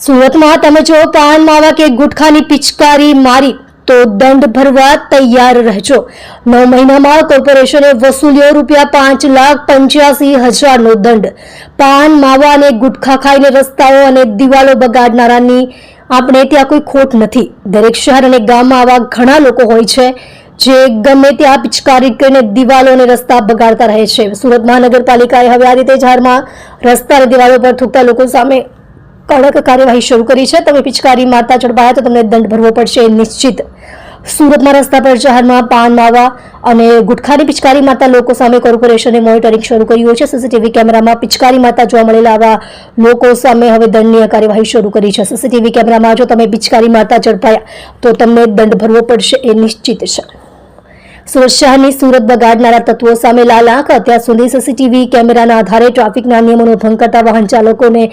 સુરતમાં તમે જો પાન માવા કે ગુટખાની પિચકારી મારી, તો દંડ ભરવા તૈયાર રહેજો. નવ મહિનામાં કોર્પોરેશને વસૂલ્યો રૂપિયા પાંચ લાખ પંચ્યાસી હજારનો દંડ. પાન, માવા અને ગુટખા ખાઈને રસ્તાઓ અને દિવાલો બગાડનારાની આપણે ત્યાં કોઈ ખોટ નથી. દરેક શહેર અને ગામમાં આવા ઘણા લોકો હોય છે, જે ગમે ત્યાં પિચકારી કરીને દિવાલો અને રસ્તા બગાડતા રહે છે. સુરત મહાનગરપાલિકાએ હવે આ રીતે ઝાડમાં રસ્તા અને દિવાલો પર થૂકતા લોકો સામે કડક કાર્યવાહી શરૂ કરી છે. તમે પિચકારી મારતા ઝડપાયા તો તમને દંડ ભરવો પડશે નિશ્ચિત. સુરતમાં રસ્તા પર જાહેરમાં પાન, માવા અને ગુટખાની પિચકારી મારતા લોકો સામે કોર્પોરેશને મોનિટરિંગ શરૂ કર્યું છે. સીસીટીવી કેમેરામાં પિચકારી મારતા જોવા મળેલા આવા લોકો સામે હવે દંડનીય કાર્યવાહી શરૂ કરી છે. સીસીટીવી કેમેરામાં જો તમે પિચકારી મારતા ઝડપાયા તો તમને દંડ ભરવો પડશે એ નિશ્ચિત છે. સુરત સુરત બગાડનારા તત્વો સામે લાલ આંખ અત્યાર સુધી સીસીટીવી કેમેરાના આધારે ટ્રાફિકના નિયમોનો ભંગ કરતા વાહન ચાલકોને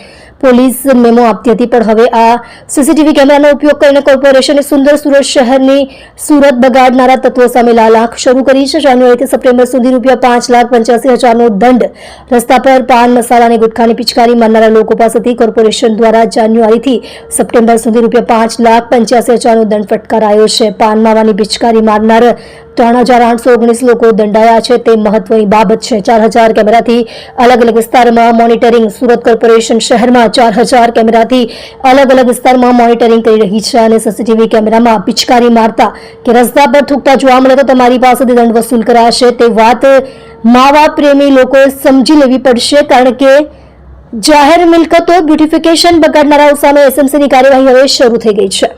પોલીસ મેમો આપતી હતી. પણ હવે આ સીસીટીવી કેમેરાનો ઉપયોગ કરીને કોર્પોરેશને સુંદર સુરત શહેરની સુરત બગાડનારા તત્વો સામે લાલ આંખ શરૂ કરી છે. જાન્યુઆરીથી સપ્ટેમ્બર સુધી રૂપિયા પાંચ લાખ પંચ્યાસી હજારનો દંડ રસ્તા પર પાન, મસાલા અને ગુટખાની પિચકારી મારનારા લોકો પાસેથી કોર્પોરેશન દ્વારા જાન્યુઆરીથી સપ્ટેમ્બર સુધી રૂપિયા પાંચ લાખ પંચ્યાસી હજારનો દંડ ફટકારાયો છે. પાન, માવાની પિચકારી મારનાર ત્રણ હજાર આઠસો ઓગણીસ લોકો દંડાયા છે. તે મહત્વની બાબત છે. ચાર હજાર કેમેરાથી અલગ અલગ વિસ્તારમાં મોનિટરિંગ સુરત કોર્પોરેશન શહેરમાં ચાર હજાર કેમેરાથી અલગ અલગ વિસ્તારમાં મોનિટરિંગ કરી રહી છે અને સીસીટીવી કેમેરામાં પિચકારી મારતા કે રસ્તા પર થૂકતા જોવા મળે તો તમારી પાસેથી દંડ વસૂલ કરાશે. તે વાત માવા પ્રેમી લોકોએ સમજી લેવી પડશે કારણ કે જાહેર મિલકતો બ્યુટિફિકેશન બગાડનારાઓ સામે એસએમસીની કાર્યવાહી હવે શરૂ થઈ ગઈ છે.